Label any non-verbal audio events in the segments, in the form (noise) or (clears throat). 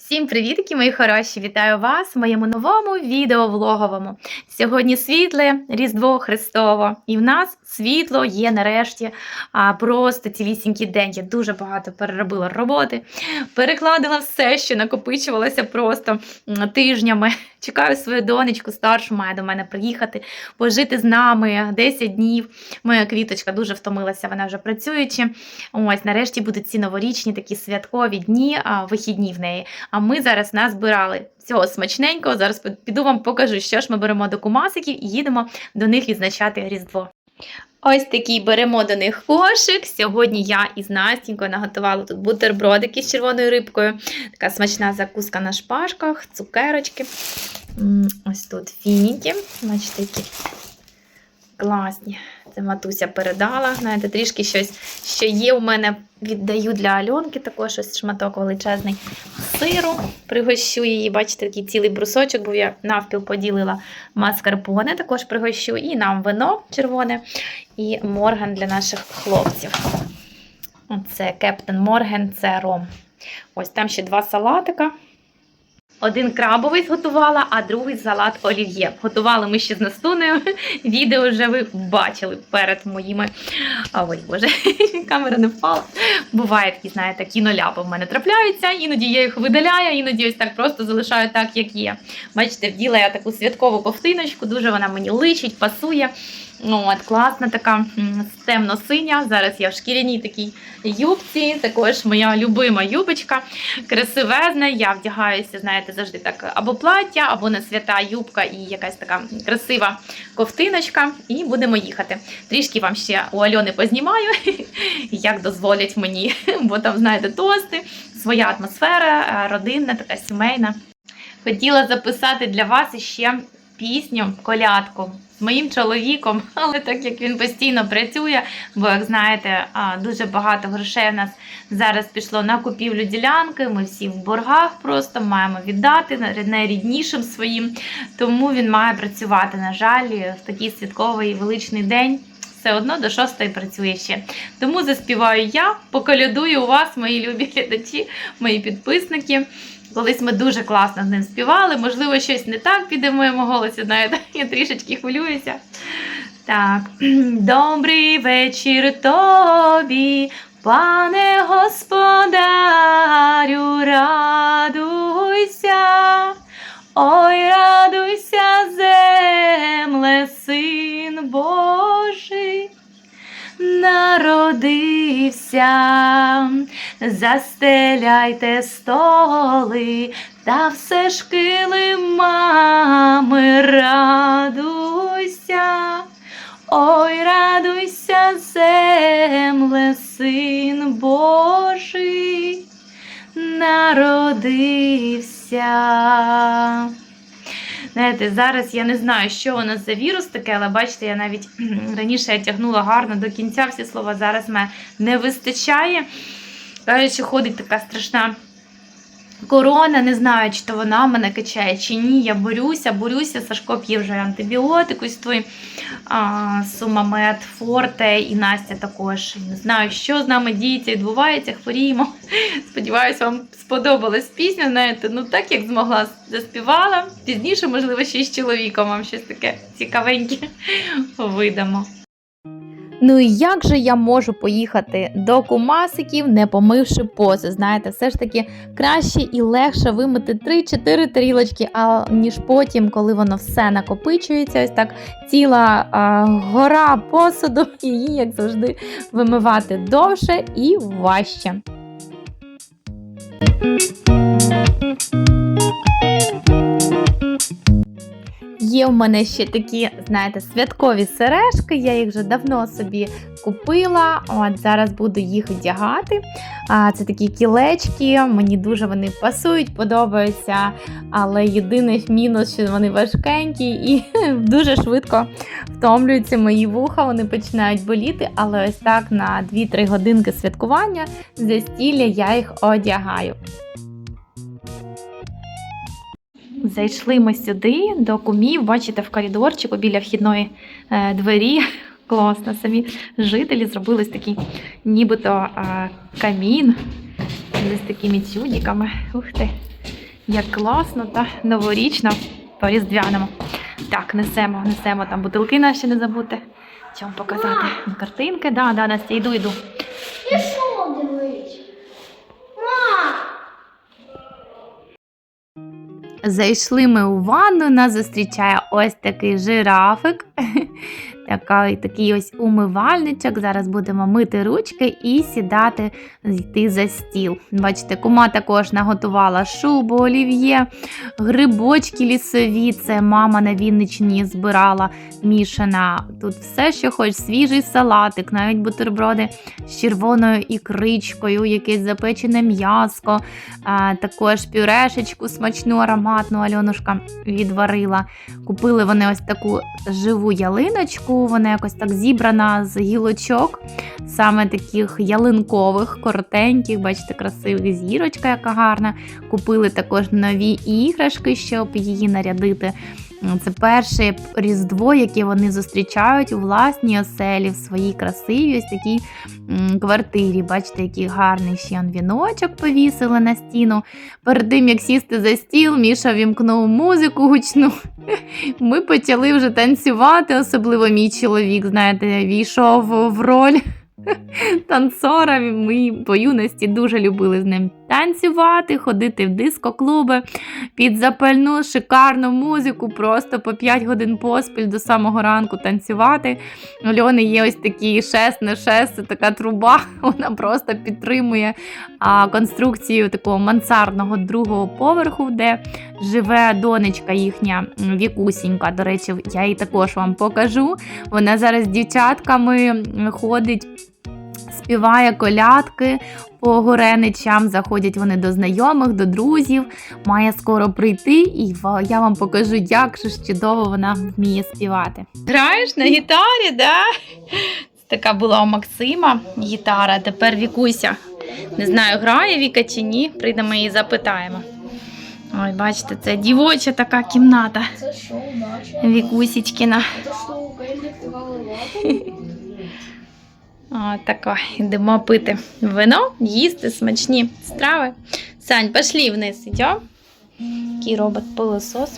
Всім привітки, мої хороші! Вітаю вас в моєму новому відео влоговому. Сьогодні світле Різдво Христово, і в нас світло є нарешті а, просто цілісінький день. Я дуже багато переробила роботи, перекладила все, що накопичувалося просто тижнями. Чекаю свою донечку, старшу має до мене приїхати, пожити з нами 10 днів. Моя квіточка дуже втомилася, вона вже працюючи. Ось нарешті будуть ці новорічні такі святкові дні, а, вихідні в неї. А ми зараз назбирали всього смачненького. Зараз піду вам покажу, що ж ми беремо до кумасиків і їдемо до них відзначати Різдво. Ось такий беремо до них кошик. Сьогодні я із Настінькою наготувала тут бутербродики з червоною рибкою. Така смачна закуска на шпажках, цукерочки. Ось тут фініки. Бачите, які класні. Це матуся передала. Знаєте, трішки щось, що є у мене, віддаю для Альонки, також ось шматок величезний сиру. Пригощу її. Бачите, такий цілий брусочок, бо я навпіл поділила маскарпоне, також пригощу. І нам вино червоне, і морган для наших хлопців. Це Кептен Морген, це ром. Ось там ще два салатика. Один крабовий зготувала, а другий салат олів'є. Готували ми ще з Настунею. (laughs) Відео вже ви бачили перед моїми. Ой, боже, (laughs) камера не впала. Буває такі, знаєте, кіноляпи в мене трапляються, іноді я їх видаляю, іноді ось так просто залишаю так, як є. Бачите, вділа я таку святкову ковтиночку, дуже вона мені личить, пасує. Ну, от, класна така темно-синя. Зараз я в шкіряній такій юбці. Також моя любима юбочка, красивезна. Я вдягаюся, знаєте, завжди так або плаття, або на свята юбка і якась така красива ковтиночка. І будемо їхати. Трішки вам ще у Альони познімаю, (laughs) як дозволять мені, бо там, знаєте, тости, своя атмосфера, е, родинна, така сімейна. Хотіла записати для вас ще пісню колядку моїм чоловіком, (laughs) але так як він постійно працює, бо, як знаєте, дуже багато грошей у нас зараз пішло на купівлю ділянки. Ми всі в боргах просто маємо віддати найріднішим своїм. Тому він має працювати. На жаль, в такий святковий величний день. Все одно до шостої працює ще. Тому заспіваю я, поколядую у вас, мої любі глядачі, мої підписники. Колись ми дуже класно з ним співали. Можливо, щось не так піде в моєму голосі. Знаєте, (laughs) я трішечки хвилююся. Так, (clears throat) добрий вечір тобі, пане господарю, народився, застеляйте столи, та все ж килимами радуйся, ой, радуйся, земле, син Божий, народився. Знаєте, зараз я не знаю, що у нас за вірус таке, але бачите, я навіть (clears throat) раніше я тягнула гарно до кінця всі слова. Зараз мене не вистачає. Кажуть, що ходить така страшна корона, не знаю, чи то вона мене качає, чи ні. Я борюся, борюся. Сашко п'є вже антибіотик, ось той сумамет, форте і Настя також. Не знаю, що з нами діється, відбувається, хворіємо. (laughs) Сподіваюсь, вам сподобалась пісня. Знаєте, ну так як змогла заспівала. Пізніше, можливо, ще й з чоловіком вам щось таке цікавеньке (laughs) видамо. Ну і як же я можу поїхати до кумасиків, не помивши пози? Знаєте, все ж таки краще і легше вимити 3-4 тарілочки, а ніж потім, коли воно все накопичується, ось так ціла а, гора посуду, (laughs) її, як завжди, вимивати довше і важче. Є в мене ще такі, знаєте, святкові сережки. Я їх вже давно собі купила. От зараз буду їх вдягати. Це такі кілечки. Мені дуже вони пасують, подобаються. Але єдиний мінус, що вони важкенькі і (laughs) дуже швидко втомлюються мої вуха. Вони починають боліти. Але ось так на 2-3 годинки святкування застілля я їх одягаю. Зайшли ми сюди до кумів, бачите, в коридорчику біля вхідної е, двері. (laughs) Класно, самі жителі зробили ось такий нібито камін з такими чудиками. Ух ти. Як класно та новорічно по різдвяному. Так, несемо, несемо там бутилки наші не забудьте. Що показати? Картинки, да, да, Настя, йду, йду. Я що дивись? Ма! Зайшли ми у ванну, нас зустрічає ось такий жирафик. Така, такий ось умивальничок. Зараз будемо мити ручки і сідати, йти за стіл. Бачите, кума також наготувала шубу, олів'є, грибочки лісові. Це мама на Вінниччині збирала мішана. Тут все, що хоч, свіжий салатик, навіть бутерброди з червоною ікричкою, якесь запечене м'яско, також пюрешечку смачну, ароматну Альонушка відварила. Купили вони ось таку живу ялиночку, вона якось так зібрана з гілочок, саме таких ялинкових, коротеньких, бачите, красивих зірочка, яка гарна. Купили також нові іграшки, щоб її нарядити. Це перше різдво, яке вони зустрічають у власній оселі, в своїй красивій ось такій квартирі. Бачите, який гарний ще віночок повісили на стіну. Перед тим, як сісти за стіл, Міша вімкнув музику гучну. (laughs) Ми почали вже танцювати, особливо мій чоловік, знаєте, війшов в роль танцора. Ми по юності дуже любили з ним танцювати, ходити в диско-клуби під запальну шикарну музику, просто по 5 годин поспіль до самого ранку танцювати. У Льони є ось такий шест на шест, така труба. (laughs) Вона просто підтримує а, конструкцію такого мансардного другого поверху, де живе донечка їхня Вікусінька. До речі, я її також вам покажу. Вона зараз з дівчатками ходить. Співає колядки по гореничам, заходять вони до знайомих, до друзів. Має скоро прийти, і я вам покажу, як же ж чудово вона вміє співати. Граєш на гітарі, да? Така була у Максима гітара, тепер Вікуся. Не знаю, грає Віка чи ні. Прийдемо її запитаємо. Ой, бачите, це дівоча така кімната. Це що, удача? Вікусічкіна. О, йдемо пити вино, їсти смачні страви. Сань, пішли вниз, йдем. Такий робот-пилосос.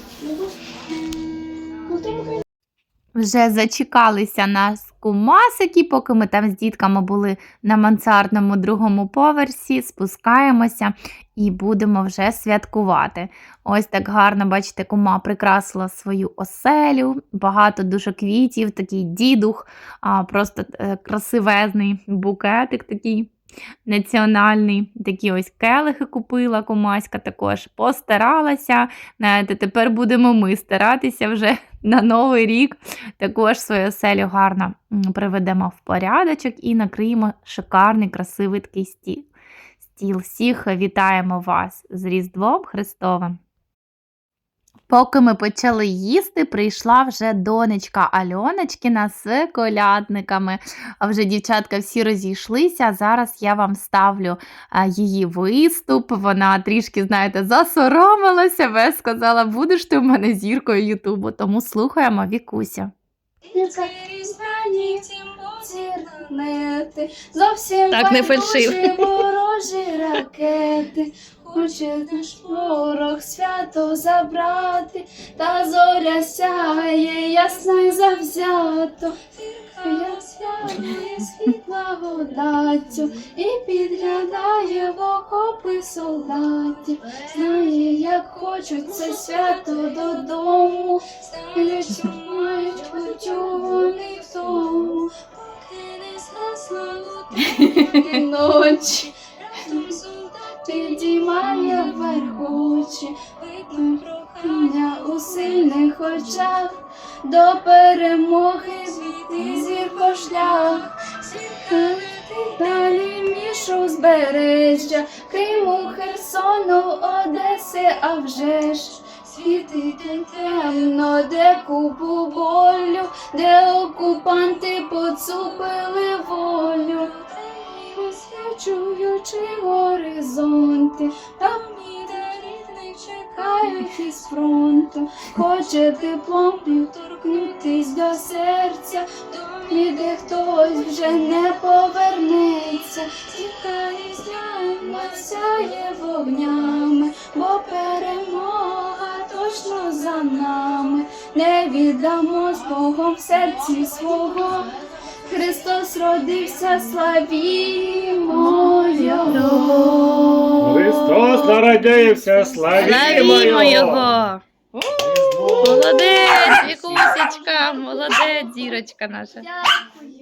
Ти мені Вже зачекалися нас кумасики, поки ми там з дітками були на мансардному другому поверсі, спускаємося і будемо вже святкувати. Ось так гарно, бачите, кума прикрасила свою оселю, багато дуже квітів, такий дідух, просто е, красивезний букетик такий. Національний такі ось келихи купила кумаська також постаралася. Знаєте, тепер будемо ми старатися вже (laughs) на новий рік також свою оселю гарно приведемо в порядочок і накриємо шикарний, красивий такий стіл. Всіх вітаємо вас з Різдвом Христовим. Поки ми почали їсти, прийшла вже донечка Альоночкіна з колядниками. А вже дівчатка всі розійшлися. Зараз я вам ставлю її виступ. Вона трішки, знаєте, засоромилася, весь сказала, будеш ти у мене зіркою Ютубу. Тому слухаємо Вікуся. Зовсім Так, не фальшив. ворожі ракети. Хоче наш ворог свято забрати, та зоря сяє ясна й завзято. Ясняє світла благодаттю і підглядає в окопи солдатів. Знає, як хочуть це свято додому, знають, мають путю вони в тому, поки не згасла (laughs) ночі. Разом солдат підіймає вверх очі, видно прохання у сильних очах, до перемоги звідти зірко шлях. Летить далі між узбережжя, Криму, Херсону, Одеси, а вже ж. Світить темно, де купу болю, де окупанти поцупили волю. Освячуючи горизонти, повертаючись з фронту, хоче теплом півторкнутись до серця, то ніде хтось вже не повернеться, тікає зляма, сяє вогнями, бо перемога точно за нами, не віддамо з Богом в серці свого. Христос родився, славімо Його. Христос народився, славімо його! Молодець, Вікусечка, молодець, зірочка наша. Дякую.